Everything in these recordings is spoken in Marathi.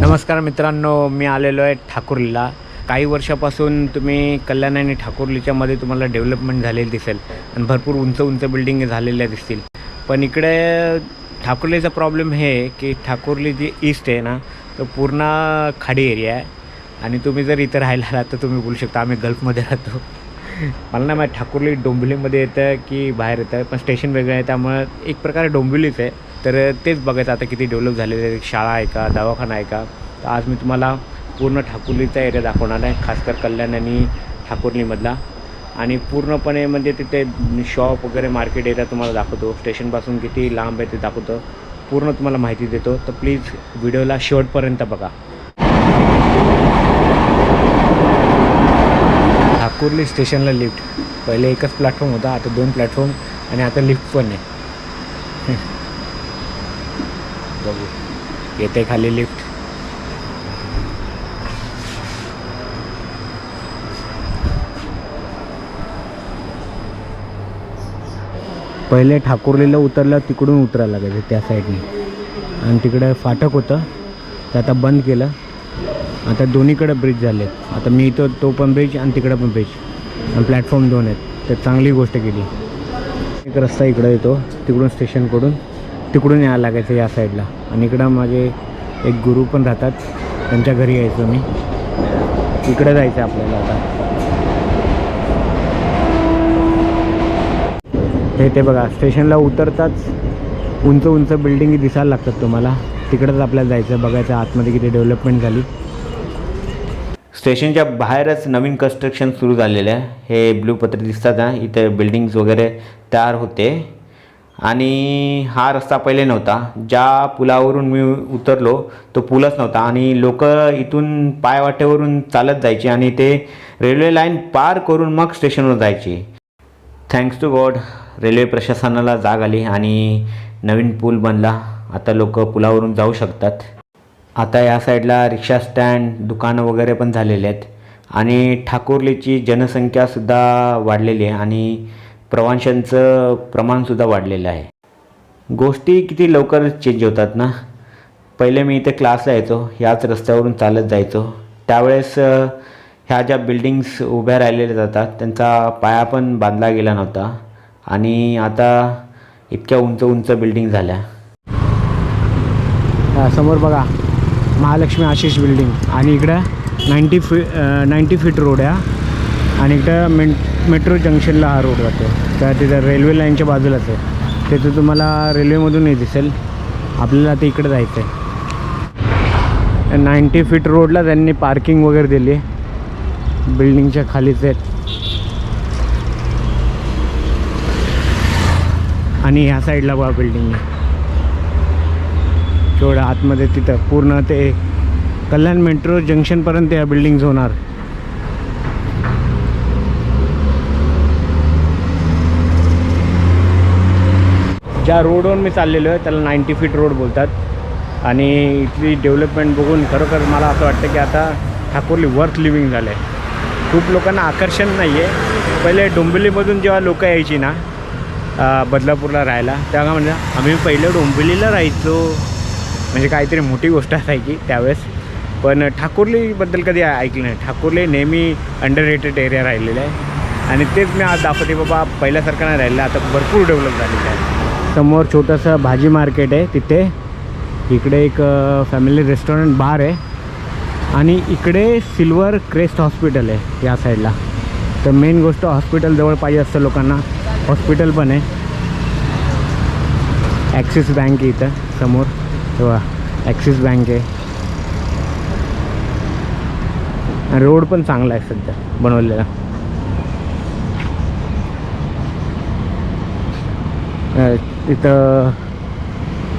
नमस्कार मित्रांनो मी आलेलो आहे ठाकुर्लीला काही वर्षापासून तुम्ही कल्याण आणि ठाकुर्लीच्यामध्ये तुम्हाला डेव्हलपमेंट झालेली दिसेल. आणि भरपूर उंच उंच बिल्डिंग झालेल्या दिसतील. पण इकडे ठाकुर्लीचा प्रॉब्लेम हे की ठाकुर्ली जी ईस्ट आहे ना तो पूर्ण खाडी एरिया आहे. आणि तुम्ही जर इथं राहायला आलात तर तुम्ही बोलू शकता आम्ही गल्फमध्ये राहतो. मला नाही माहीत ठाकुर्ली डोंबिवलीमध्ये येतं की बाहेर येतं पण स्टेशन वेगळं आहे. त्यामुळं एक प्रकारे डोंबिवलीच आहे. तर तेच बघायचं आता किती डेव्हलप झालेलं आहे. शाळा आहे का दवाखाना आहे का? तर आज मी तुम्हाला पूर्ण ठाकुर्लीचा एरिया दाखवणार आहे खासकर कल्याण आणि ठाकुर्लीमधला. आणि पूर्णपणे म्हणजे तिथे शॉप वगैरे मार्केट एरिया तुम्हाला दाखवतो. स्टेशनपासून किती लांब आहे ते दाखवतो. पूर्ण तुम्हाला माहिती देतो. तर प्लीज व्हिडिओला शेवटपर्यंत बघा. ठाकुर्ली स्टेशनला लिफ्ट पहिले एकच प्लॅटफॉर्म होता आता दोन प्लॅटफॉर्म आणि आता लिफ्ट पण आहे. बघू. येते खाली लिफ्ट पहिले ठाकुर्लीला उतरलं तिकडून उतरायला लागायचं त्या साईडने. आणि तिकडं फाटक होतं ते आता बंद केलं. आता दोन्हीकडं ब्रिज झाले आता मी इथं तो पण ब्रिज आणि तिकडं पण ब्रिज. आणि प्लॅटफॉर्म दोन आहेत. तर चांगली गोष्ट केली. एक रस्ता इकडं येतो तिकडून स्टेशनकडून तिकडून यायला लागायचं या साईडला. आणि इकडं माझे एक गुरु पण राहतात. त्यांच्या घरी यायचो मी. इकडं जायचं आपल्याला आता. हे ते बघा स्टेशनला उतरताच उंच उंच बिल्डिंगी दिसायला लागतात तुम्हाला. तिकडंच आपल्याला जायचं बघायचं आतमध्ये किती डेव्हलपमेंट झाली. स्टेशनच्या बाहेरच नवीन कन्स्ट्रक्शन सुरू झालेलं आहे. हे ब्लू पत्र दिसतात ना इथे बिल्डिंग्स वगैरे तयार होते. आणि हा रस्ता पहिले नव्हता. ज्या पुलावरून मी उतरलो तो पूलच नव्हता. आणि लोक इथून पायवाटेवरून चालत जायचे आणि ते रेल्वे लाईन पार करून मग स्टेशनवर जायचे. थँक्स टू गॉड रेल्वे प्रशासनाला जाग आली आणि नवीन पूल बनला. आता लोक पुलावरून जाऊ शकतात. आता या साईडला रिक्षा स्टँड दुकानं वगैरे पण झालेले आहेत. आणि ठाकुर्लीची जनसंख्यासुद्धा वाढलेली आहे आणि प्रवाशांचं प्रमाणसुद्धा वाढलेलं आहे. गोष्टी किती लवकर चेंज होतात ना? पहिले मी इथे क्लासला यायचो याच रस्त्यावरून चालत जायचो. त्यावेळेस ह्या ज्या बिल्डिंग्स उभ्या राहिलेल्या जातात त्यांचा पाया पण बांधला गेला नव्हता. आणि आता इतक्या उंच उंच बिल्डिंग झाल्या. समोर बघा. महालक्ष्मी आशिष बिल्डिंग आणि इकडं ninety fee ninety feet road आहे आणि इकडं मेन मेट्रो जंक्शनला हा रोड जातो. तर तिथं रेल्वे लाईनच्या बाजूलाच आहे. तिथं तुम्हाला रेल्वेमधूनही दिसेल. आपल्याला आता इकडं जायचं आहे नाईंटी फीट रोडला त्यांनी पार्किंग वगैरे दिली. बिल्डिंगच्या खालीच आहेत. आणि ह्या साईडला बघा बिल्डिंग आहे. तेवढं आतमध्ये तिथं पूर्ण ते कल्याण मेट्रो जंक्शनपर्यंत या बिल्डिंग्स होणार. ज्या रोडवर मी चाललेलो आहे त्याला नाईंटी फीट रोड बोलतात. आणि इथली डेव्हलपमेंट बघून खरोखर मला असं वाटतं की आता ठाकुर्ली वर्थ लिव्हिंग झालं आहे खूप लोकांना आकर्षण नाही आहे पहिले डोंबिवलीमधून जेव्हा लोकं यायची ना बदलापूरला राहायला तेव्हा म्हणजे आम्ही पहिलं डोंबिवलीला राहायचो. म्हणजे काहीतरी मोठी गोष्ट असायची त्यावेळेस. पण ठाकुर्लीबद्दल कधी ऐकलं नाही. ठाकुर्ली नेहमी अंडर रेटेड एरिया राहिलेला आहे. आणि तेच मी आज दाखवते बाबा पहिल्यासारखं नाही राहिलं आता भरपूर डेव्हलप झालेलं आहे. समोर छोटंसं भाजी मार्केट आहे तिथे. इकडे एक फॅमिली रेस्टॉरंट बार आहे. आणि इकडे सिल्वर क्रेस्ट हॉस्पिटल आहे या साईडला. तर मेन गोष्ट हॉस्पिटल जवळ पाहिजे असतं लोकांना. हॉस्पिटल पण आहे. ॲक्सिस बँक आहे इथं समोर. तेव्हा ॲक्सिस बँक आहे. रोड पण चांगला आहे सध्या बनवलेला. इथं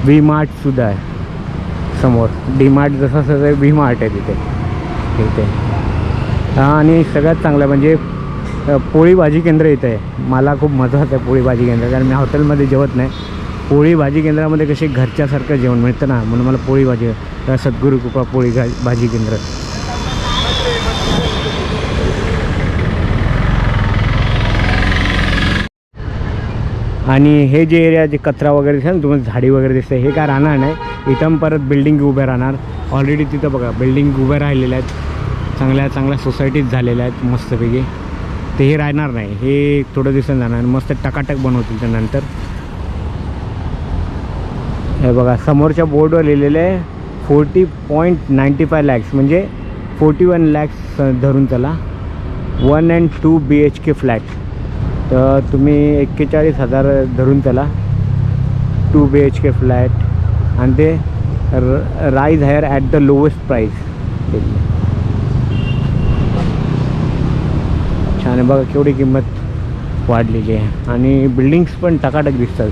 वी मार्टसुद्धा आहे समोर. डी मार्ट जसं सगळं व्ही मार्ट आहे तिथे. तिथे हां आणि सगळ्यात चांगलं म्हणजे पोळी भाजी केंद्र इथं आहे. मला खूप महत्त्वाचं आहे पोळी भाजी केंद्र कारण मी हॉटेलमध्ये जेवत नाही. पोळी भाजी केंद्रामध्ये कसे घरच्यासारखं जेवण मिळतं ना म्हणून मला पोळी भाजी सद्गुरू कृपा पोळी भाजी केंद्र. आणि हे जे एरिया जे कचरा वगैरे दिसतं ना तुम्हाला झाडी वगैरे दिसते हे काय राहणार नाही. इथं परत बिल्डिंग उभ्या राहणार. ऑलरेडी तिथं बघा बिल्डिंग उभ्या राहिलेल्या आहेत. चांगल्या चांगल्या सोसायटीज झालेल्या आहेत मस्तपैकी. ते हे राहणार नाही. हे थोडं दिवसांनी जाणार मस्त टकाटक बनवतील त्यानंतर हे बघा समोरच्या बोर्डवर लिहिलेलं आहे forty point ninety five lakhs म्हणजे फोर्टी वन लॅक्स धरून त्याला one and two B H K flat तर तुम्ही एक्केचाळीस हजार धरून त्याला two B H K flat आणि ते र rise higher at the lowest price छान आहे बघा केवढी किंमत वाढलेली आहे. आणि बिल्डिंग्स पण टकाटक दिसतात.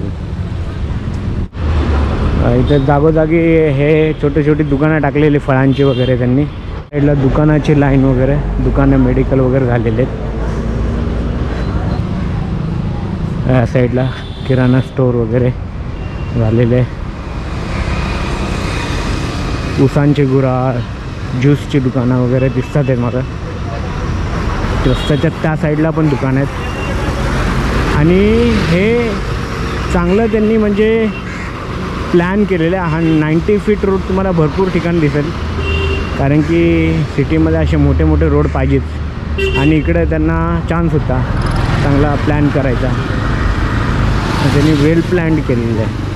इथं जागोजागी हे छोटे छोटी दुकानं टाकलेली फळांची वगैरे त्यांनी. साईडला दुकानाची लाईन वगैरे दुकानं मेडिकल वगैरे झालेले आहेत. या साईडला किराणा स्टोअर वगैरे झालेले आहे. उसांची गुराळ ज्यूसची दुकानं वगैरे दिसतात आहेत मला. रस्त्याच्या त्या साईडला पण दुकान आहेत. आणि हे चांगलं त्यांनी म्हणजे प्लॅन केलेलं आहे. हा नाईंटी फीट रोड तुम्हाला भरपूर ठिकाण दिसेल. कारण की सिटीमध्ये असे मोठे मोठे रोड पाहिजेत. आणि इकडे त्यांना चान्स होता चांगला प्लॅन करायचा. त्यांनी वेल प्लॅन केलेलं आहे.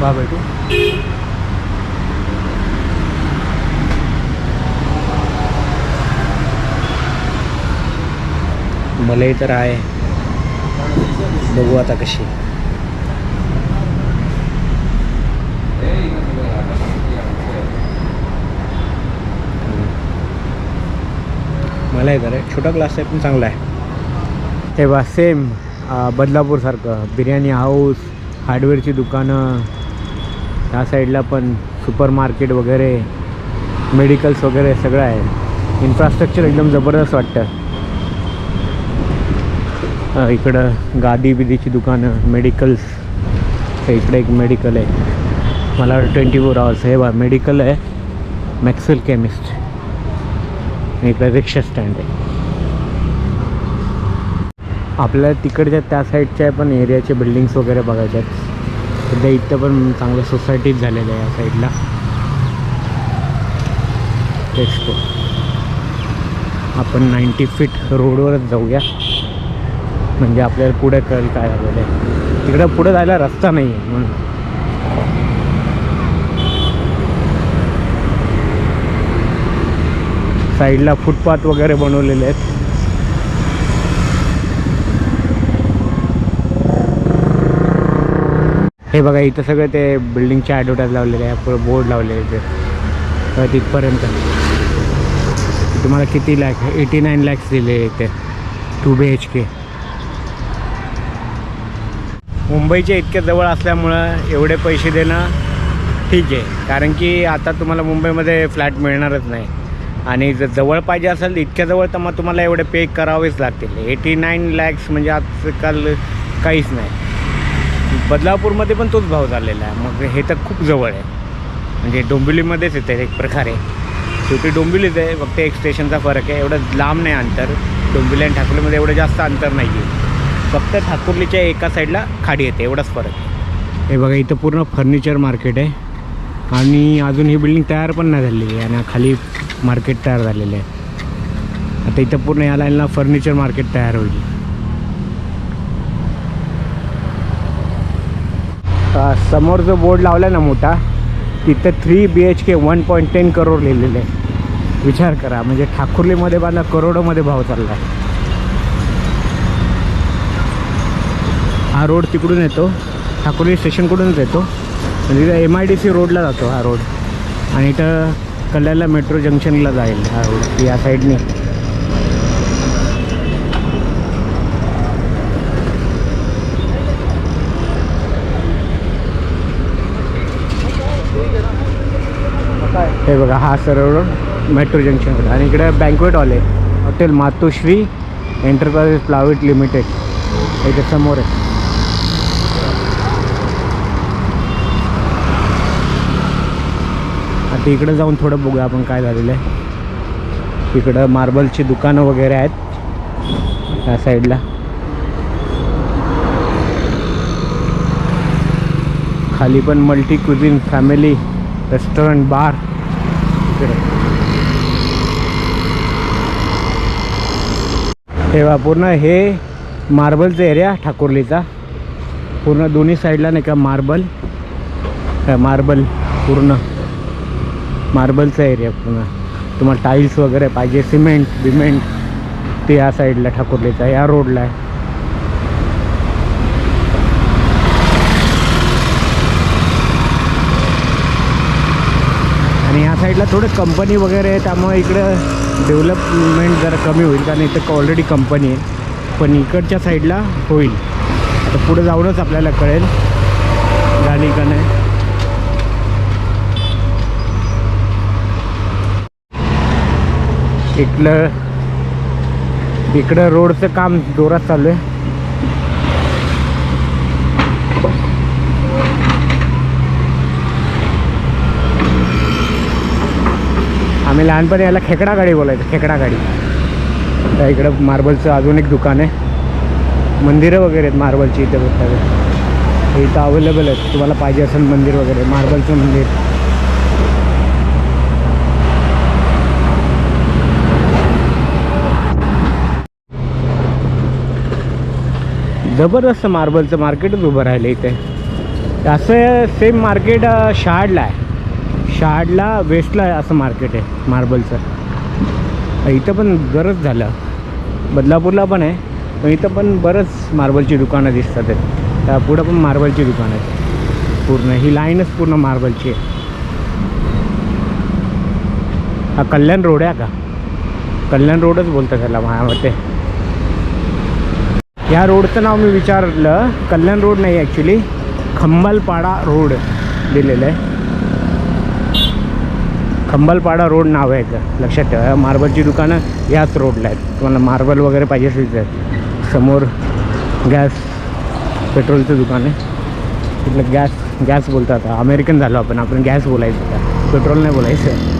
वा भेटू मलाही तर आहे. बघू आता कशी. मला तर आहे. छोटा क्लास आहे पण चांगला आहे. तेव्हा सेम बदलापूरसारखं. बिर्याणी हाऊस हार्डवेअरची दुकानं ह्या साईडला पण सुपर मार्केट वगैरे मेडिकल्स वगैरे सगळं आहे. इन्फ्रास्ट्रक्चर एकदम जबरदस्त वाटतं. इकडं गादी बिदीची दुकानं मेडिकल्स इकडे एक मेडिकल आहे. मला ट्वेंटी फोर आवर्स हे बा मेडिकल आहे. मॅक्सेल केमिस्ट इकडे रिक्षा स्टँड आहे. आपल्याला तिकडच्या त्या साईडच्या पण एरियाचे बिल्डिंग्स वगैरे बघायचे आहेत. सध्या इथं पण चांगल्या सोसायटीज झालेल्या आहे या साईडला. तेच तो. आपण नाईंटी फीट रोडवरच जाऊया. म्हणजे आपल्याला पुढे कळेल काय झालेलं आहे. तिकडं पुढे जायला रस्ता नाही आहे म्हणून. साईडला फुटपाथ वगैरे बनवलेले आहेत. हे बघा इथं सगळं ते बिल्डिंगचे ॲडव्हर्टाईज लावलेले आहे पुढं बोर्ड लावलेले ते. तिथपर्यंत. तुम्हाला किती लॅक एटी नाईन लॅक्स दिले इथे टू बी एच के मुंबईच्या इतक्या जवळ असल्यामुळं एवढे पैसे देणं ठीक आहे. कारण की आता तुम्हाला मुंबईमध्ये फ्लॅट मिळणारच नाही. आणि जर जवळ पाहिजे असेल इतक्या जवळ तर मग तुम्हाला एवढे पे करावेच लागतील. एटी नाईन लॅक्स म्हणजे आजकाल काहीच नाही. बदलापूरमध्ये पण तोच भाव झालेला आहे. मग हे तर खूप जवळ आहे. म्हणजे डोंबिवलीमध्येच येते एक प्रकारे शेवटी डोंबिवलीच आहे. फक्त एक स्टेशनचा फरक आहे. एवढं लांब नाही अंतर. डोंबिवली आणि ठाकुर्लीमध्ये एवढं जास्त अंतर नाही आहे फक्त ठाकुर्लीच्या एका साईडला खाडी येते. एवढाच फरक आहे. हे बघा इथं पूर्ण फर्निचर मार्केट आहे. आणि अजून ही बिल्डिंग तयार पण नाही झालेली आहे. आणि खाली मार्केट तयार झालेलं आहे. आता इथं पूर्ण या लाईनला फर्निचर मार्केट तयार होईल. समोर जो बोर्ड लावला ना मोठा तिथं three B H K one point ten crore लिहिलेलं आहे. विचार करा म्हणजे ठाकुर्लीमध्ये बांधा करोडोमध्ये भाव चालला आहे हा रोड तिकडून येतो ठाकुर्ली स्टेशनकडूनच येतो. म्हणजे इथं एम आय डी सी रोडला जातो हा रोड आणि इथं कल्याणला मेट्रो जंक्शनला जाईल हा रोड या साईडने हे बघा हा सरळ मेट्रो जंक्शनकडे आणि इकडे बँकवेट हॉल आहे. Hotel Matoshree enterprises private limited याच्या समोर आहे. आता इकडं जाऊन थोडं बघूया आपण काय झालेलं आहे. इकडं मार्बलची दुकानं वगैरे आहेत. त्या साईडला. खाली पण multi cuisine family restaurant bar इकडे तेव्हा पूर्ण हे मार्बलचा एरिया ठाकुर्लीचा. पूर्ण दोन्ही साईडला नाही का मार्बल? मार्बल पूर्ण. मार्बलचा एरिया पूर्ण. तुम्हाला टाईल्स वगैरे पाहिजे सिमेंट बिमेंट ते या साईडला ठाकुर्लीचा या रोडला आहे आणि या साईडला थोडं कंपनी वगैरे आहे त्यामुळे इकडं डेव्हलपमेंट जरा कमी होईल कारण इथं ऑलरेडी कंपनी आहे. पण इकडच्या साईडला होईल. आता पुढे जाऊनच आपल्याला कळेल झाली का नाही इकडं इकडं रोडचं काम जोरात चालू आहे. आम्ही लहानपणी याला खेकडा गाडी बोलायचं खेकडा गाडी. तर इकडं मार्बलचं अजून एक दुकान आहे. मंदिरं वगैरे आहेत मार्बलची इथे बघता इथं अवेलेबल आहेत. तुम्हाला पाहिजे असेल मंदिर वगैरे मार्बलचं मंदिर. जबरदस्त मार्बलचं मार्केटच उभं राहिलं इथे. असं सेम मार्केट शहाडला आहे. शहाडला वेस्टला असं मार्केट आहे मार्बलचं. इथं पण बरंच झालं. बदलापूरला पण आहे पण इथं पण बरंच मार्बलची दुकानं दिसतात आहेत. त्या पुढं पण मार्बलची दुकानं आहेत. पूर्ण ही लाईनच पूर्ण मार्बलची आहे. हा कल्याण रोड आहे का? कल्याण रोडच बोलतात त्याला माझ्या मते या रोडचं नाव मी विचारलं कल्याण रोड नाही ॲक्च्युली खंबालपाडा रोड दिलेलं आहे. खंबलपाडा रोड नाव आहे याचं लक्षात ठेवा मार्बलची दुकानं याच रोडला आहेत. तुम्हाला मार्बल वगैरे पाहिजे असेल तर. समोर गॅस पेट्रोलचं दुकान आहे. तिथलं गॅस गॅस बोलतात. अमेरिकन झालो आपण आपण गॅस बोलायचं का पेट्रोल नाही बोलायचं.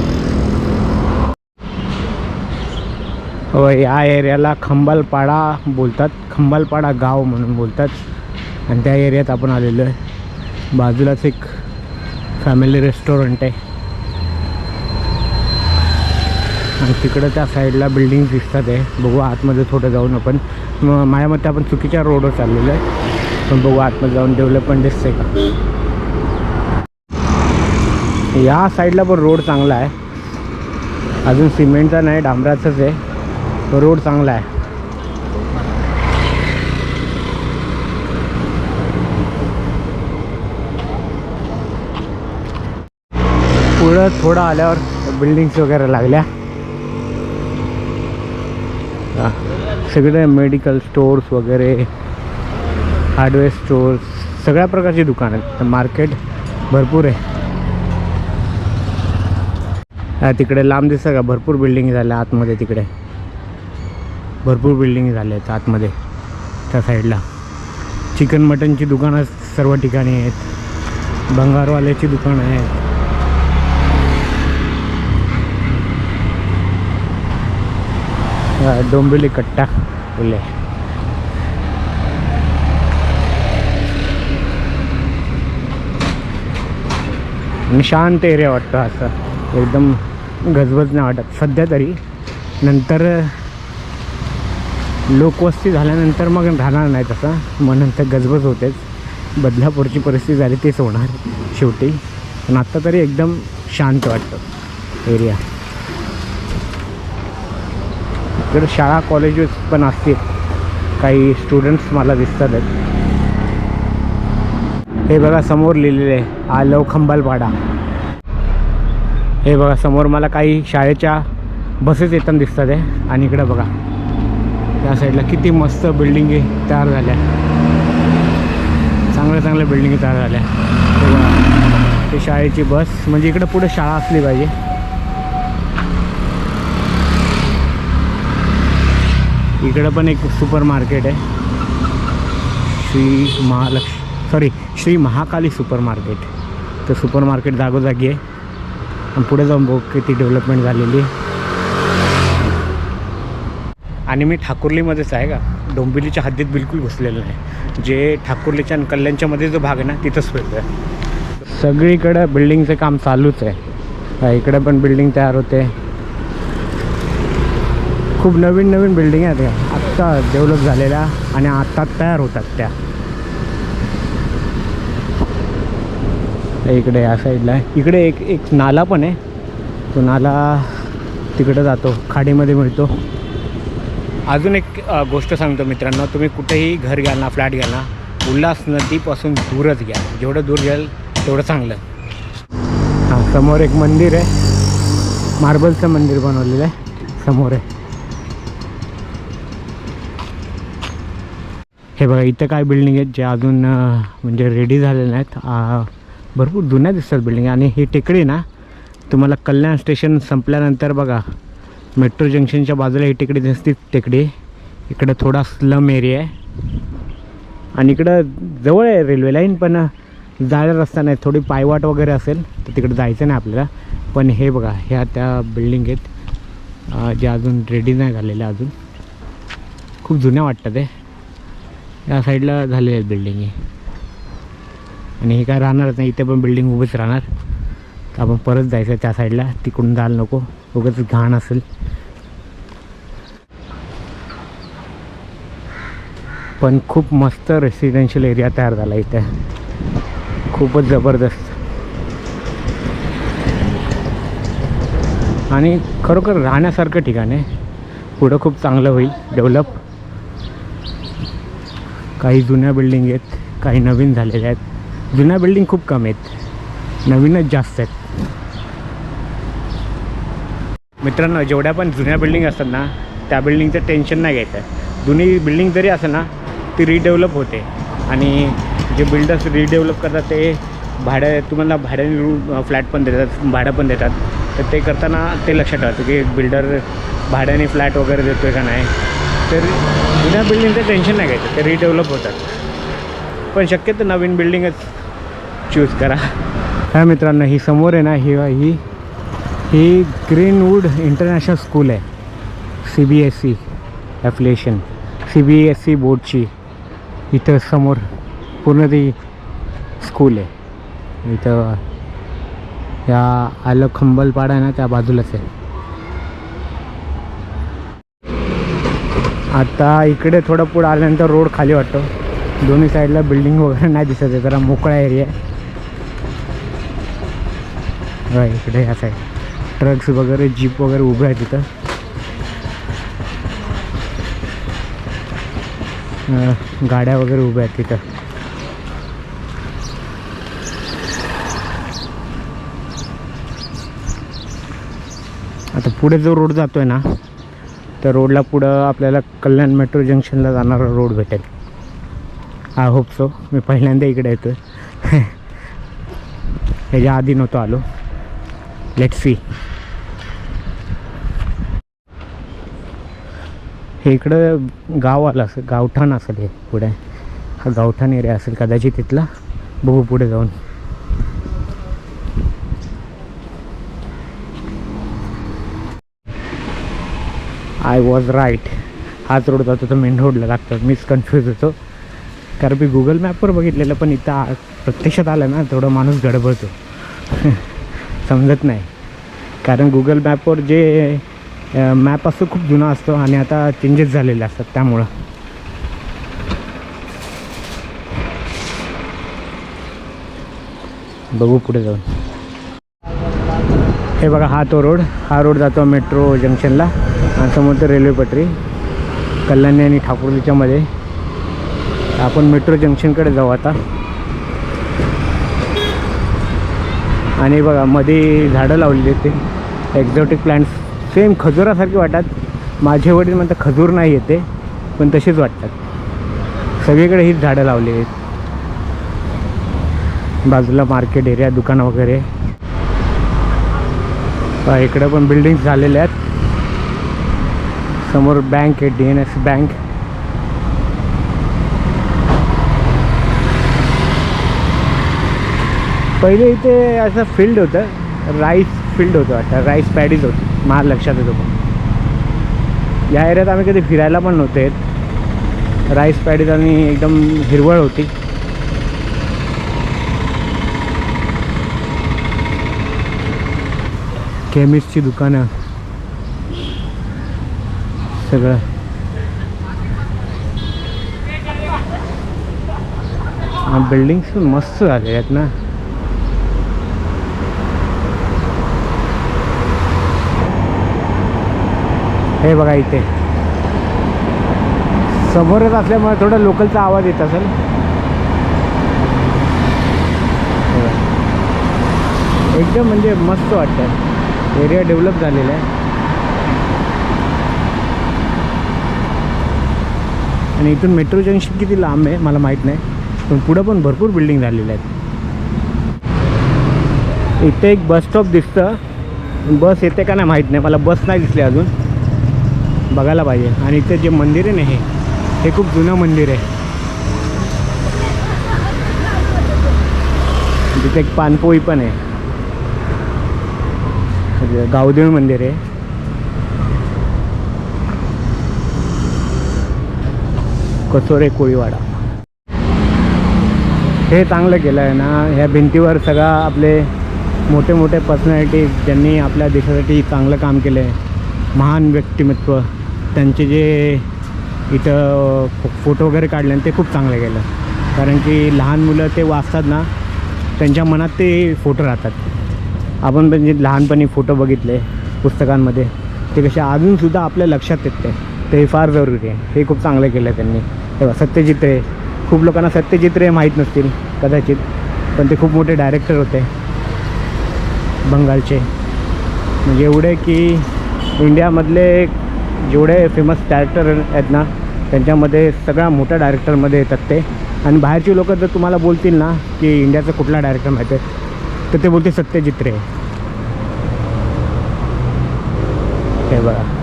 हो या एरियाला खंबलपाडा बोलतात. खंबालपाडा गाव म्हणून बोलतात. आणि त्या एरियात आपण आलेलो आहे. बाजूलाच एक फॅमिली रेस्टॉरंट आहे आणि म्हणजे तिकडं त्या साईडला बिल्डिंग दिसतात आहे. बघू आतमध्ये थोडं जाऊन आपण. माझ्या मते आपण चुकीच्या रोडवर चाललेलो आहे. पण बघू आतमध्ये जाऊन डेव्हलपमेंट दिसते का? या साईडला पण रोड चांगला आहे. अजून सिमेंटचा नाही डांबराचंच आहे. रोड चांगला आहे. पुढं थोडं आल्यावर बिल्डिंग्स वगैरे लागल्या. सगळे मेडिकल स्टोर्स वगैरे हार्डवेअर स्टोर्स सगळ्या प्रकारची दुकानं आहेत. मार्केट भरपूर आहे. तिकडे लांब दिसतं का? भरपूर बिल्डिंग झाल्या आतमध्ये तिकडे. भरपूर बिल्डिंग झाल्या आहेत आतमध्ये त्या साईडला चिकन मटनची दुकानं सर्व ठिकाणी आहेत. भंगारवाल्याची दुकानं आहेत. डोंबिवली कट्टा बोलले शांत एरिया वाटतं असं एकदम गजबज नाही वाटत सध्या तरी नंतर लोकवस्ती झाल्यानंतर मग राहणार नाही तसं मग नंतर गजबज होतेच बदलापूरची परिस्थिती झाली तेच होणार शेवटी पण आत्ता तरी एकदम शांत वाटतं एरिया इकडे शाळा कॉलेजेस पण असतील काही स्टुडंट्स मला दिसतात. आहेत हे बघा समोर लिहिलेले आहे आलव खंबालपाडा हे बघा समोर मला काही शाळेच्या बसेस येताना दिसतात आहे. आणि इकडं बघा त्या साईडला किती मस्त बिल्डिंगी तयार झाल्या. चांगल्या चांगल्या बिल्डिंगी तयार झाल्या. ते शाळेची बस म्हणजे इकडं पुढे शाळा असली पाहिजे. इकडं पण एक सुपर मार्केट आहे. Shri Mahalakshmi sorry Shri Mahakali super market. तर सुपर मार्केट जागोजागी आहे. आणि पुढे जाऊन बघ किती डेव्हलपमेंट झालेली आहे. आणि मी ठाकुर्लीमध्येच आहे का? डोंबिवलीच्या हद्दीत बिलकुल घुसलेलं नाही. जे ठाकुर्लीच्या आणि कल्याणच्यामध्ये जो भाग आहे ना तिथंच फिरतो आहे सगळीकडं बिल्डिंगचं काम चालूच आहे. इकडं पण बिल्डिंग तयार होते. खूप नवीन नवीन बिल्डिंग आहेत. या आत्ता डेव्हलप झालेल्या आणि आत्ता तयार होतात त्या. इकडे या साईडला आहे इकडे एक एक नाला पण आहे. तो नाला तिकडे जातो. खाडीमध्ये मिळतो. अजून एक गोष्ट सांगतो मित्रांनो. तुम्ही कुठेही घर घ्याल ना फ्लॅट घ्याल ना उल्हास नदीपासून दूरच घ्या. जेवढं दूर घ्याल तेवढं चांगलं. हां समोर एक मंदिर आहे. मार्बलचं मंदिर बनवलेलं आहे. समोर आहे. हे बघा इथं काय बिल्डिंग आहेत जे अजून म्हणजे रेडी झालेले नाहीत. भरपूर जुन्या दिसतात बिल्डिंग आणि ही टेकडी ना तुम्हाला कल्याण स्टेशन संपल्यानंतर बघा मेट्रो जंक्शनच्या बाजूला ही टेकडी दिसते टेकडी. इकडं थोडा स्लम एरिया आहे. आणि इकडं जवळ आहे रेल्वे लाईन पण जायला रस्ता नाही. थोडी पायवाट वगैरे असेल तर तिकडे जायचं नाही आपल्याला. पण हे बघा ह्या त्या बिल्डिंग आहेत जे ज्या अजून रेडी नाही झालेल्या अजून. खूप जुन्या वाटतात ते या साईडला झालेल्या आहेत बिल्डिंगी आणि हे काय राहणारच नाही इथे पण बिल्डिंग उभीच राहणार. तर आपण परत जायचं त्या साईडला तिकडून जायला नको. उगाच घाण असेल. पण खूप मस्त रेसिडेन्शियल एरिया तयार झाला इथे. खूपच जबरदस्त. आणि खरोखर राहण्यासारखं ठिकाण आहे. पुढं खूप चांगलं होईल डेव्हलप काही जुन्या बिल्डिंग आहेत काही नवीन झालेल्या आहेत. जुन्या बिल्डिंग खूप कमी आहेत. नवीनच जास्त आहेत. मित्रांनो जेवढ्या पण जुन्या बिल्डिंग असतात ना त्या बिल्डिंगचं टेन्शन नाही घ्यायचं. जुनी बिल्डिंग जरी असेल ना ती रिडेव्हलप होते. आणि जे बिल्डर्स रिडेव्हलप करतात ते भाड्या तुम्हाला भाड्याने रूम फ्लॅट पण देतात भाडं पण देतात. तर ते करताना ते लक्षात ठेवायचं की बिल्डर भाड्याने फ्लॅट वगैरे देतो आहे का नाही. तर जुन्या बिल्डिंगचं टेन्शन नाही घ्यायचं ते रिडेव्हलप होतात. पण शक्यतो नवीन बिल्डिंगच चूज करा. ह्या मित्रांनो ही समोर आहे ना ही ही ही ग्रीनवूड इंटरनॅशनल स्कूल आहे. C B S C affiliation C B S C बोर्डची इथं समोर पूर्ण ती स्कूल आहे. इथं या आलं खंबलपाडा आहे ना त्या बाजूलाच आहे. आता इकडे थोडं पुढं आल्यानंतर रोड खाली वाटतो. दोन्ही साईडला बिल्डिंग वगैरे नाही दिसत आहे जरा मोकळा एरिया आहे. इकडे ह्या साईड ट्रक्स वगैरे जीप वगैरे उभे आहेत तिथं गाड्या वगैरे उभ्या आहेत तिथं आता पुढे जो रोड जातो आहे ना त्या रोडला पुढं आपल्याला कल्याण मेट्रो जंक्शनला जाणारा रोड भेटेल. आय होप सो मी पहिल्यांदा इकडे येतो आहे ह्याच्या आधी नव्हतो आलो. लेट सी हे इकडं गाव आलं असेल गावठाण असेल हे पुढे. हा गावठाण एरिया असेल कदाचित तिथला बघू पुढे जाऊन. आय वॉज राईट हाच रोड जातो तर मेन रोडला लागतो. मीच कन्फ्यूज होतो. कारण मी गुगल मॅपवर बघितलेलं पण इथं प्रत्यक्षात आलं ना थोडं माणूस गडबडतो. समजत नाही. कारण गुगल मॅपवर जे मॅप असतो खूप जुना असतो आणि आता चेंजेस झालेले असतात त्यामुळं. बघू पुढे जाऊन. हे बघा हा तो रोड हा रोड जातो मेट्रो जंक्शनला समोर तर रेल्वे पटरी कल्याणी आणि ठाकुर्लीच्या मध्ये. आपण मेट्रो जंक्शनकडे जाऊ आता. आणि बघा मध्ये झाडं लावलेली आहेत ते एक्झॉटिक प्लांट्स सेम खजुरासारखे वाटतात. माझे वडील म्हणतात खजूर नाही येते. पण तसेच वाटतात. सगळीकडे हीच झाडं लावलेली आहेत. बाजूला मार्केट एरिया दुकानं वगैरे. इकडं पण बिल्डिंग्स झालेल्या आहेत. समोर बँक आहे डी एन एस बँक. पहिले इथे असं फील्ड होतं राईस फील्ड होतं वाटतं राईस पॅडीज होती मला लक्षात येतो पण. या एरियात आम्ही कधी फिरायला पण नव्हते. राईस पॅडीज आणि एकदम हिरवळ होती. केमिस्टची दुकानं. सगळं. बिल्डिंग्स पण मस्त झाले आहेत ना. हे बघा इथे. समोरच असल्यामुळे थोडा लोकलचा आवाज येत असेल. हो. एकदम म्हणजे मस्त वाटतं एरिया डेव्हलप झालेला आहे. आणि इथून मेट्रो जंक्शन किती लांब आहे मला माहीत नाही. पण पुढं पण भरपूर बिल्डिंग झालेल्या आहेत. इथे एक बस स्टॉप दिसतं. बस येते का नाही माहीत नाही. मला बस नाही दिसली अजून. बघायला पाहिजे. आणि इथे जे मंदिर आहे ना हे हे खूप जुनं मंदिर आहे. तिथे एक पानपोळी पण आहे. म्हणजे गावदेव मंदिर आहे. कचोरे कोळीवाडा. हे चांगलं केलं आहे ना ह्या भिंतीवर सगळा आपले मोठे मोठे पर्सनॅलिटी ज्यांनी आपल्या देशासाठी चांगलं काम केलं आहे महान व्यक्तिमत्व त्यांचे जे इथं फोटो वगैरे काढले आणि ते खूप चांगलं केलं. कारण की लहान मुलं ते वाचतात ना त्यांच्या मनात ते फोटो राहतात. आपण पण जे लहानपणी फोटो बघितले पुस्तकांमध्ये ते कसे अजूनसुद्धा आपल्या लक्षात येते ते फार जरुरी आहे. हे खूप चांगलं केलं आहे त्यांनी तेव्हा सत्यजित्रे खूप लोकांना सत्यजित्रे माहीत नसतील कदाचित. पण ते खूप मोठे डायरेक्टर होते. बंगालचे. म्हणजे एवढे की इंडियामधले जेवढे फेमस डायरेक्टर आहेत ना त्यांच्यामध्ये सगळ्या मोठ्या डायरेक्टरमध्ये येतात ते. आणि बाहेरची लोक जर तुम्हाला बोलतील ना की इंडियाचा कुठला डायरेक्टर माहिती आहे तर ते बोलते सत्यजित रे. हे बघा.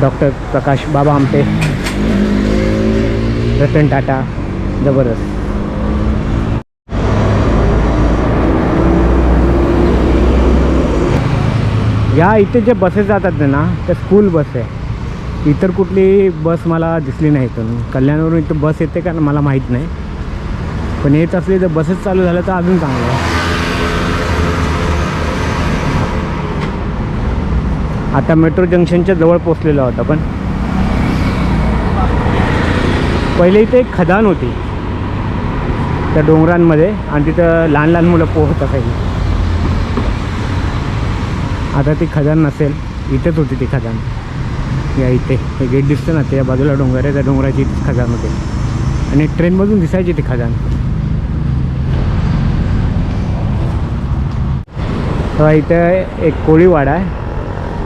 डॉक्टर प्रकाश बाबा आमटे रतन टाटा जबरदस्त. या इथे जे बसेस जातात ना त्या स्कूल बस आहे. इतर कुठली बस मला दिसली नाही इथून. कल्याणवरून इथं बस येते का मला माहीत नाही. पण येत असली तर बसेस चालू झाल्या तर अजून चांगलं आहे. आता मेट्रो जंक्शनच्या जवळ पोचलेलो आहोत आपण पहिले इथे एक खदान होती. त्या डोंगरांमध्ये आणि तिथं लहान लहान मुलं पोहत असायची. आता ती खदान नसेल इथेच होती ती खदान. या इथे हे गेट दिसतं ना त्या बाजूला डोंगर आहे त्या डोंगराची खदान होते. आणि ट्रेनमधून दिसायची ती खदान. इथं एक कोळीवाडा आहे.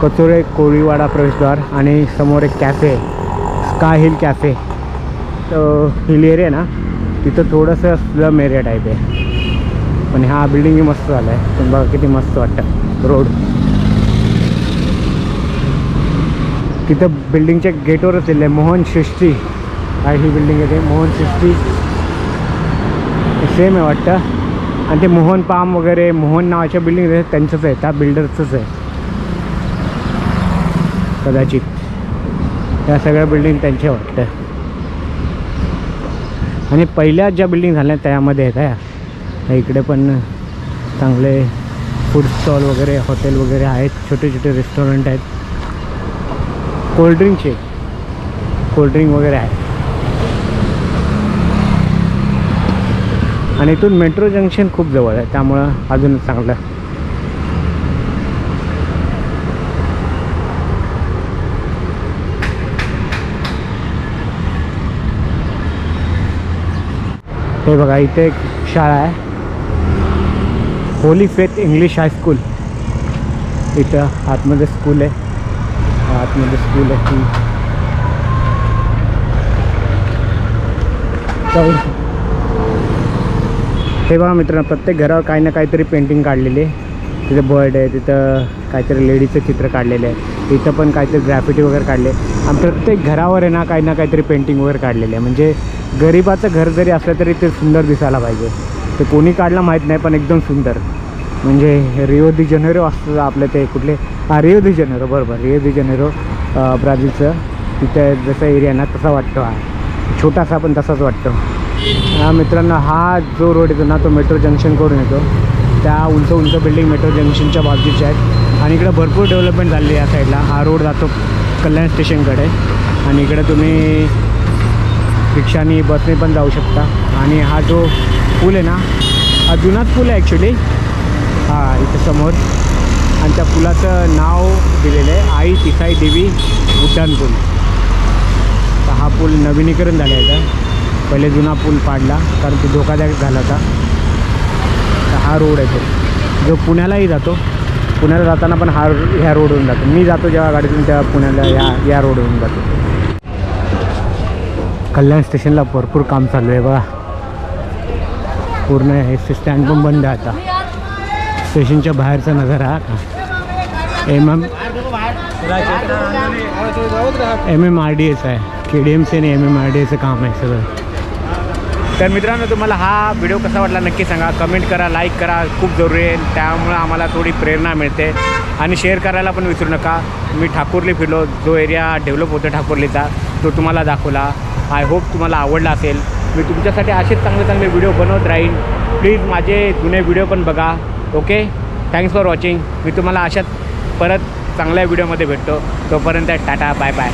कचोरे कोळीवाडा प्रवेशद्वार आणि समोर एक कॅफे स्काय हिल कॅफे तर हिल एरिया ना तिथं थोडंसं स्लम एरिया टाईप आहे. पण हा बिल्डिंगही मस्त झाला आहे पण बघा किती मस्त वाटतं. रोड तिथं बिल्डिंगच्या गेटवरच दिलं आहे मोहन सृष्टी. काय ही बिल्डिंग येते मोहन सृष्टी. सेम आहे वाटतं. आणि ते मोहन पाम वगैरे मोहन नावाच्या बिल्डिंग त्यांचंच आहे त्या बिल्डरचंच आहे. कदाचित. या सगळ्या बिल्डिंग त्यांच्या वाटतं. आणि पहिल्या ज्या बिल्डिंग झाल्या त्यामध्ये आहेत ह्या. ह्या इकडे पण चांगले फूड स्टॉल वगैरे हॉटेल वगैरे आहेत छोटे छोटे रेस्टॉरंट आहेत. कोल्ड्रिंकचे कोल्ड्रिंक वगैरे आहे आणि इथून मेट्रो जंक्शन खूप जवळ आहे त्यामुळं अजून चांगलं. हे बघा इथे एक शाळा आहे. होली फेथ इंग्लिश हायस्कूल इथं आतमध्ये स्कूल आहे. आतमध्ये स्कूल आहे ती. हे बघा मित्रांनो प्रत्येक घरावर काही ना काहीतरी पेंटिंग काढलेली आहे. तिथं बर्ड आहे तिथं काहीतरी लेडीचं चित्र काढलेलं आहे. इथं पण काहीतरी ग्रॅफिटी वगैरे काढले आणि प्रत्येक घरावर आहे ना काही ना काहीतरी पेंटिंग वगैरे काढलेली आहे. म्हणजे गरिबाचं घर जरी असलं तरी ते सुंदर दिसायला पाहिजे. ते कोणी काढलं माहीत नाही पण एकदम सुंदर. म्हणजे रिओ दी जनेरो असतं आपलं ते कुठले? हा रिओ दि जनेरो बरोबर. रिओ दि जनेरो ब्राझीलचं. तिथे जसं एरिया ना तसा वाटतो हा. छोटासा पण तसाच वाटतो. हा मित्रांनो हा जो रोड येतो ना तो मेट्रो जंक्शनकडून येतो. त्या उंच उंच बिल्डिंग मेट्रो जंक्शनच्या बाजूच्या आहेत. आणि इकडे भरपूर डेव्हलपमेंट झाली आहे या साईडला हा रोड जातो कल्याण स्टेशनकडे आणि इकडे तुम्ही रिक्षानी बसने पण जाऊ शकता. आणि हा जो पूल आहे ना हा जुनाच पूल आहे ॲक्च्युली हा इथं समोर. आणि त्या पुलाचं नाव दिलेलं आहे आई तिसाई देवी उड्डाण पूल. तर हा पूल नवीनीकरण झाला आहे पहिले जुना पूल पाडला कारण तो धोकादायक झाला होता. तर हा रोड आहे तो. जो पुण्यालाही जातो. पुण्याला जाताना पण हा ह्या रोडवरून जातो. मी जातो जेव्हा गाडीतून तेव्हा पुण्याला या या रोडवरून जातो. कल्याण स्टेशनला भरपूर काम चालू आहे बघा. पूर्ण हे स्टँड पण बंद आहे आता. स्टेशनच्या बाहेरचा नजारा. का M M M M R D S आहे. के डी एम सी आणि एम एम आर डी एचं काम आहे सगळं. तर मित्रांनो तुम्हाला हा व्हिडिओ कसा वाटला नक्की सांगा. कमेंट करा लाईक करा. खूप जरुरी आहे. त्यामुळं आम्हाला थोडी प्रेरणा मिळते. आणि शेअर करायला पण विसरू नका. मी ठाकूरली फिरलो. जो एरिया डेव्हलप होतो ठाकूरलीचा तो तुम्हाला दाखवला. आय होप तुम्हाला आवडला असेल. मी तुमच्यासाठी असेच चांगले चांगले व्हिडिओ बनवत राहीन. प्लीज माझे जुने व्हिडिओ पण बघा. ओके थँक्स फॉर वॉचिंग मी तुम्हाला अशाच परत चांगल्या व्हिडिओमध्ये भेटतो. तोपर्यंत टाटा बाय बाय